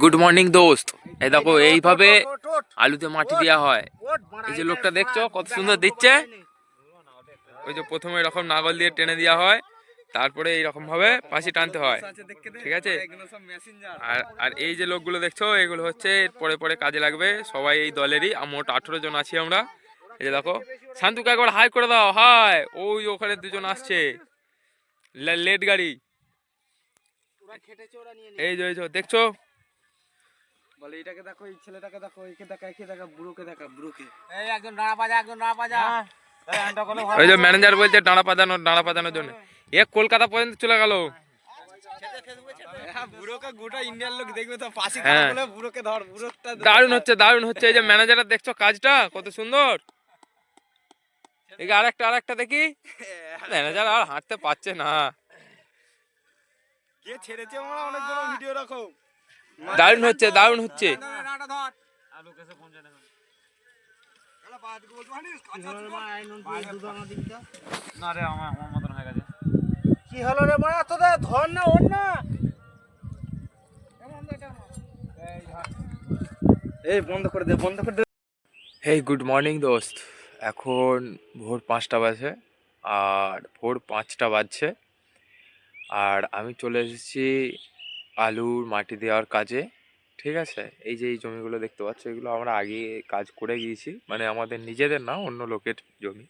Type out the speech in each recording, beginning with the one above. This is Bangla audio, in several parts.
গুড মর্নিং দোস্ত। এই দেখো এইভাবে আলুতে মাটি দেওয়া হয়। এই যে লোকটা দেখছ কত সুন্দর দিচ্ছে? ওই যে প্রথমে এরকম নাগল দিয়ে টেনে দেওয়া হয় তারপরে এইরকম ভাবে পাশি টানতে হয়। ঠিক আছে? আর আর এই যে লোকগুলো দেখছ এগুলো হচ্ছে পরে পরে কাজে লাগবে সবাই এই দলেরই মোট আঠেরো জন আছি আমরা। এই যে দেখো শান্তুকে একবার হাই করে দাও হাই ওই ওখানে দুজন আসছে। লেট গাড়ি। এই যে দেখছ? বলে এটাকে দেখো এই ছেলেটাকে দেখো একে দেখা একে দেখা বুড়োকে দেখা বুড়োকে। এই একজন ডানা পাজা একজন ডানা পাজা। ওই যে ম্যানেজার বলছে ডানা পাজানোর ডানা পাজানোর জন্য। এ কলকাতা পর্যন্ত চলে গেল। হ্যাঁ বুড়োকে গোটা ইন্ডিয়ার লোক দেখবে তো পাশে হ্যাঁ। দারুণ হচ্ছে দারুণ হচ্ছে। এই যে ম্যানেজার দেখছ কাজটা কত সুন্দর। এই আর একটা আর একটা দেখি। ম্যানেজার আর হাঁটতে পারছে না। কে ছেড়েছে আমরা অনেকজন ভিডিও রাখো দারুণ হচ্ছে দারুণ হচ্ছে। না রে আমার আমার মতন হয়ে গেছে কি হলো রে মারা তোদের ধর না ওর না। এই বন্ধ করে দে বন্ধ করে দে। হেই গুড মর্নিং দোস্ত। এখন ভোর পাঁচটা বাজে আর ভোর পাঁচটা বাজছে। আর আমি চলে এসেছি আলুর মাটি দেওয়ার কাজে, ঠিক আছে? এই যে এই জমিগুলো দেখতে পাচ্ছ, এগুলো আমরা আগে কাজ করে গিয়েছি। মানে আমাদের নিজেদের না, অন্য লোকের জমি।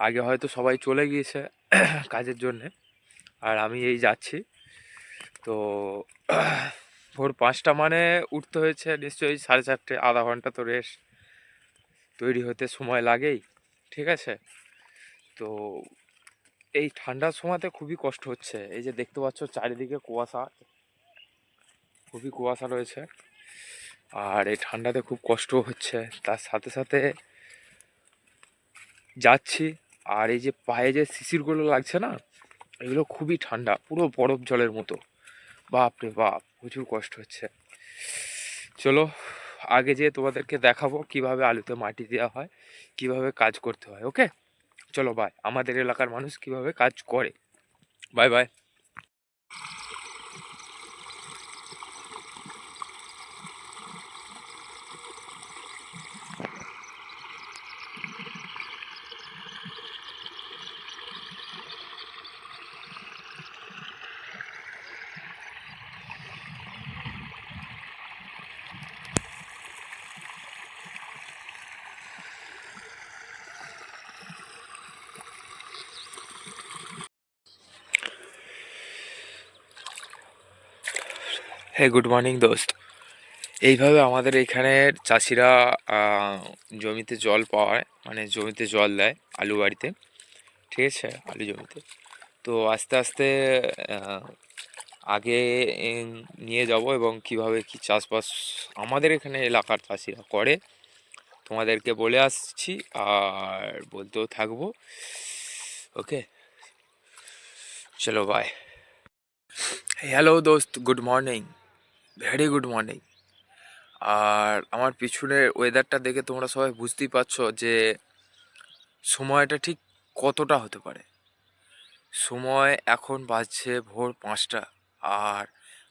আগে হয়তো সবাই চলে গিয়েছে কাজের জন্যে। আর আমি এই যাচ্ছি। তো ভোর পাঁচটা মানে উঠতে হয়েছে নিশ্চয়ই, সাড়ে চারটে, আধা ঘণ্টা তো রেস্ট তৈরি হতে সময় লাগেই, ঠিক আছে? তো এই ঠান্ডার সময়তে খুবই কষ্ট হচ্ছে। এই যে দেখতে পাচ্ছ চারিদিকে কুয়াশা। খুবই কুয়াশা রয়েছে। আর এই ঠান্ডাতে খুব কষ্ট হচ্ছে। তার সাথে সাথে যাচ্ছি। আর এই যে পায়ে যে শিশিরগুলো লাগছে না, এগুলো খুবই ঠান্ডা, পুরো বরফ জলের মতো। বাপ রে বাপ, প্রচুর কষ্ট হচ্ছে। চলো, আগে যেয়ে তোমাদেরকে দেখাবো কীভাবে আলুতে মাটি দেওয়া হয়, কীভাবে কাজ করতে হয়, ওকে? চলো বাই আমাদের এলাকার মানুষ কীভাবে কাজ করে? Bye bye hey good morning দোস্ত। এইভাবে আমাদের এখানের চাষিরা জমিতে জল পাওয়ায় মানে জমিতে জল দেয় আলু বাড়িতে। ঠিক আছে? আলু জমিতে। তো আস্তে আস্তে আগে নিয়ে যাব এবং কীভাবে কি চাষবাস আমাদের এখানে এলাকার চাষিরা করে। তোমাদেরকে বলে আসছি আর বলতেও থাকব। ওকে? চলো বাই হ্যালো দোস্ত good morning very good morning আর আমার পিছনের ওয়েদারটা দেখে তোমরা সবাই বুঝতেই পারছ যে সময়টা ঠিক কতটা হতে পারে। সময় এখন বাজছে ভোর পাঁচটা আর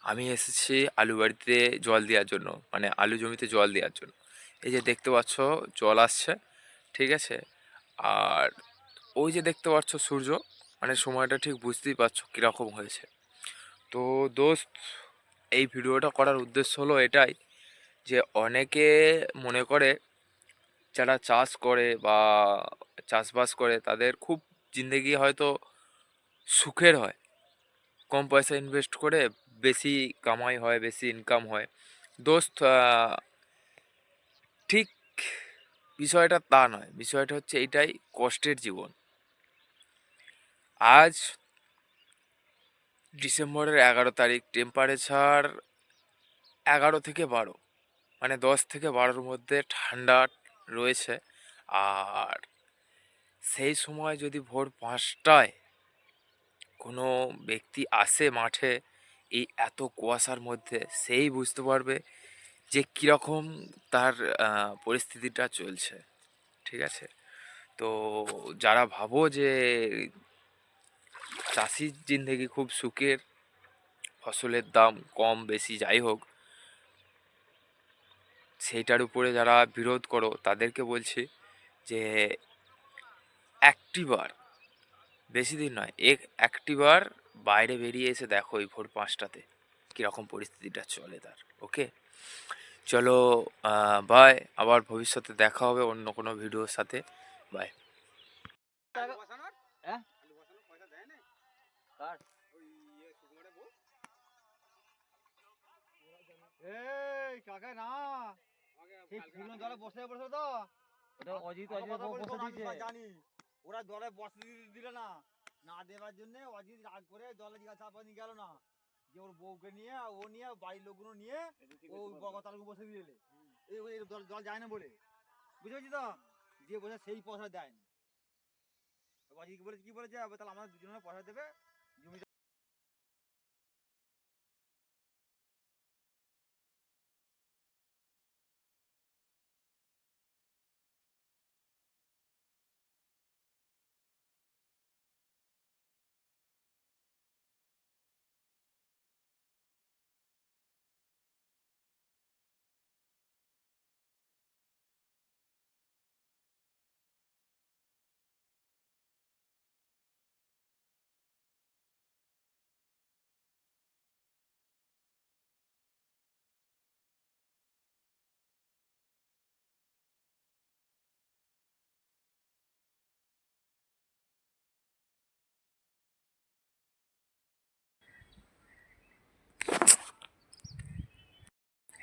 আমি এসেছি আলু বাড়িতে জল দেওয়ার জন্য মানে আলু জমিতে জল দেওয়ার জন্য। এই যে দেখতে পাচ্ছ জল আসছে, ঠিক আছে? আর ওই যে দেখতে পাচ্ছ সূর্য মানে সময়টা ঠিক বুঝতেই পারছ কীরকম হয়েছে। তো দোস্ত এই ভিডিওটা করার উদ্দেশ্য হলো এটাই যে অনেকে মনে করে যারা চাষ করে বা চাষবাস করে তাদের খুব জিন্দেগি হয়তো সুখের হয়। কম পয়সা ইনভেস্ট করে বেশি কামাই হয়, বেশি ইনকাম হয়। দোস্ত ঠিক বিষয়টা তা নয়। বিষয়টা হচ্ছে এটাই কষ্টের জীবন। আজ ডিসেম্বরের এগারো তারিখ টেম্পারেচার এগারো থেকে বারো মানে দশ থেকে বারোর মধ্যে ঠান্ডা রয়েছে। আর সেই সময় যদি ভোর পাঁচটায় কোনো ব্যক্তি আসে মাঠে, এই এত কুয়াশার মধ্যে, সেই বুঝতে পারবে যে কীরকম তার পরিস্থিতিটা চলছে। ঠিক আছে? তো যারা ভাবো যে চাষির জিন্দেগি খুব সুখের, ফসলের দাম কম, বেশি, যাই হোক সেইটার উপরে যারা বিরোধ করো, তাদেরকে বলছি যে, একটিবার, বেশি দিন নয় এক একটিবার বাইরে বেরিয়ে এসে দেখো এই ভোর পাঁচটাতে কীরকম পরিস্থিতিটা চলে তার, ওকে চলো বাই আবার ভবিষ্যতে দেখা হবে অন্য কোনো ভিডিওর সাথে বাই? এই কাকা না। ঠিক ফুলন দলে বসে বসে তো। ওটা অজিত অজিত বসে দিয়েছে। জানি। ওরা দলে দিতে না না দেওয়ার জন্য অজিত রাগ করে দলে জিজ্ঞাসা পানি গেল না। যে ওর বউকে নিয়ে ও নিয়ে বাড়ির লোকগুলো নিয়ে ও বসে দিলে এই দল যায় না বলে। বুঝতে পারছি তো? দিয়ে বসে সেই পয়সা দেয় না। অজিত বলেছে কি বলেছে? আবার তাহলে আমাদের দুজনের পয়সা দেবে।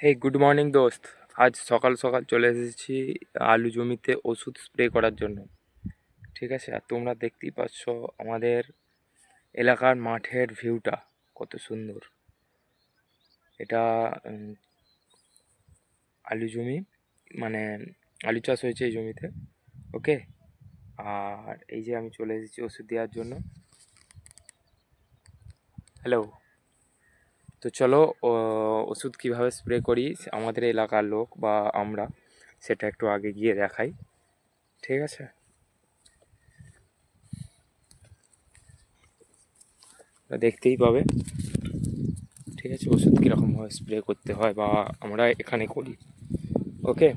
হেই গুড মর্নিং দোস্ত। আজ সকাল সকাল চলে এসেছি আলু জমিতে ওষুধ স্প্রে করার জন্য। ঠিক আছে? আর তোমরা দেখতেই পাচ্ছ আমাদের এলাকার মাঠের ভিউটা কত সুন্দর। এটা আলু জমি মানে আলু চাষ হয়েছে এই জমিতে। ওকে? আর এই যে আমি চলে এসেছি ওষুধ দেওয়ার জন্য। হ্যালো তো চলো ওষুধ কীভাবে স্প্রে করি, আমাদের এলাকার লোক বা আমরা, সেটা একটু আগে গিয়ে দেখাই। ঠিক আছে? দেখতেই পাবে। ঠিক আছে, ওষুধ কীরকমভাবে স্প্রে করতে হয় বা আমরা এখানে করি। ওকে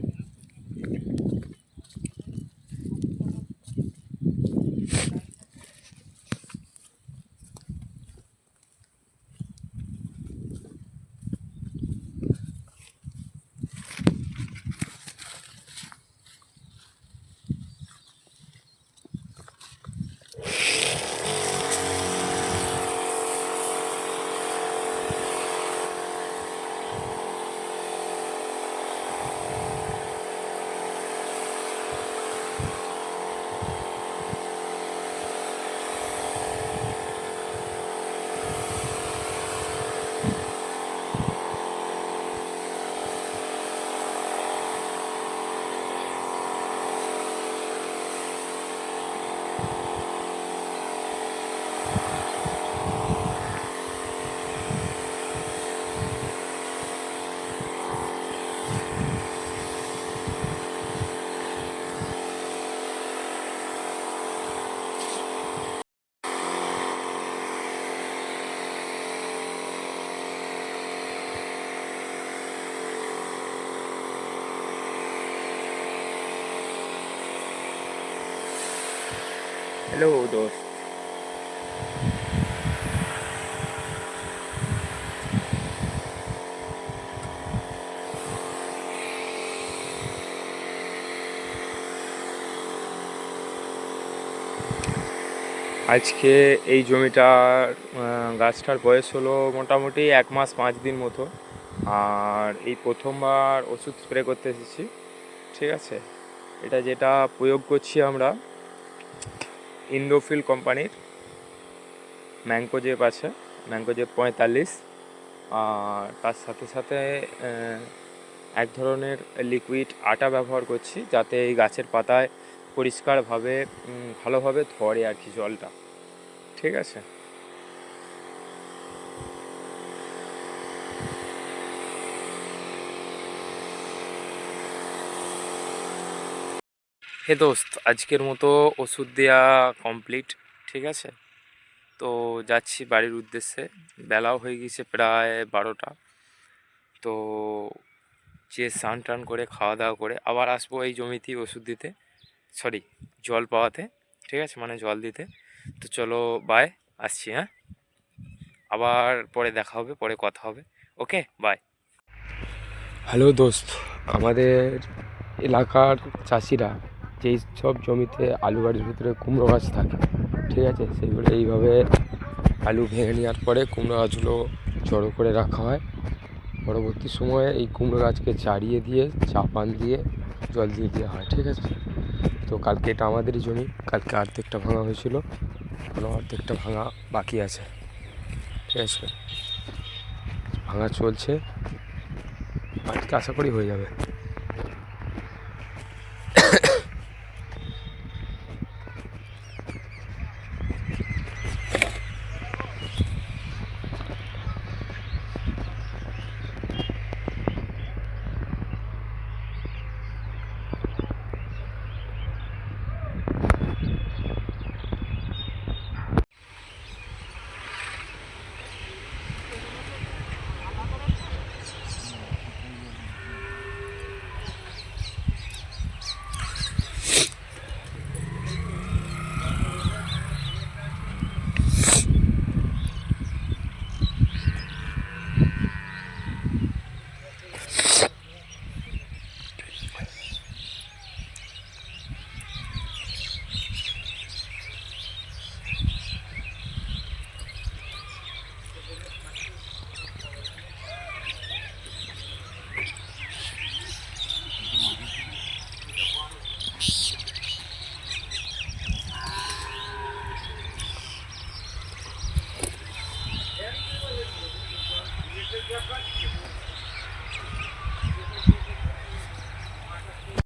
হ্যালো দোস্ত আজকে এই জমিটার গাছটার বয়স হলো মোটামুটি এক মাস পাঁচ দিন মতো। আর এই প্রথমবার ওষুধ স্প্রে করতে এসেছি। ঠিক আছে? এটা যেটা প্রয়োগ করছি আমরা ইন্ডোফিল কোম্পানির ম্যাঙ্কোজেপ আছে ম্যাঙ্কোজেপ পঁয়তাল্লিশ। আর তার সাথে সাথে এক ধরনের লিকুইড আটা ব্যবহার করছি, যাতে এই গাছের পাতায় পরিষ্কারভাবে ভালোভাবে ধরে আর কি জলটা। ঠিক আছে? হে দোস্ত, আজকের মতো ওষুধ দেওয়া কমপ্লিট ঠিক আছে? তো যাচ্ছি বাড়ির উদ্দেশ্যে। বেলাও হয়ে গেছে প্রায় বারোটা। তো যে স্নান টান করে, খাওয়া দাওয়া করে, আবার আসব এই জমিতেই ওষুধ দিতে। সরি জল পাওয়াতে, ঠিক আছে? মানে জল দিতে। তো চলো বাই আসছি হ্যাঁ? আবার পরে দেখা হবে, পরে কথা হবে। ওকে বাই হ্যালো দোস্ত। আমাদের এলাকার চাষিরা যেই সব জমিতে আলু গাড়ির ভিতরে কুমড়ো গাছ থাকে, ঠিক আছে? সেইগুলো এইভাবে আলু ভেঙে নেওয়ার পরে কুমড়ো গাছগুলো জড়ো করে রাখা হয়। পরবর্তী সময়ে এই কুমড়ো গাছকে চারিয়ে দিয়ে, চাপান দিয়ে জল দিয়ে দেওয়া হয়, ঠিক আছে? তো কালকে এটা আমাদেরই জমি, কালকে অর্ধেকটা ভাঙা হয়েছিল কোনো অর্ধেকটা ভাঙা বাকি আছে, ঠিক আছে? ভাঙা চলছে, আজকে আশা করি হয়ে যাবে।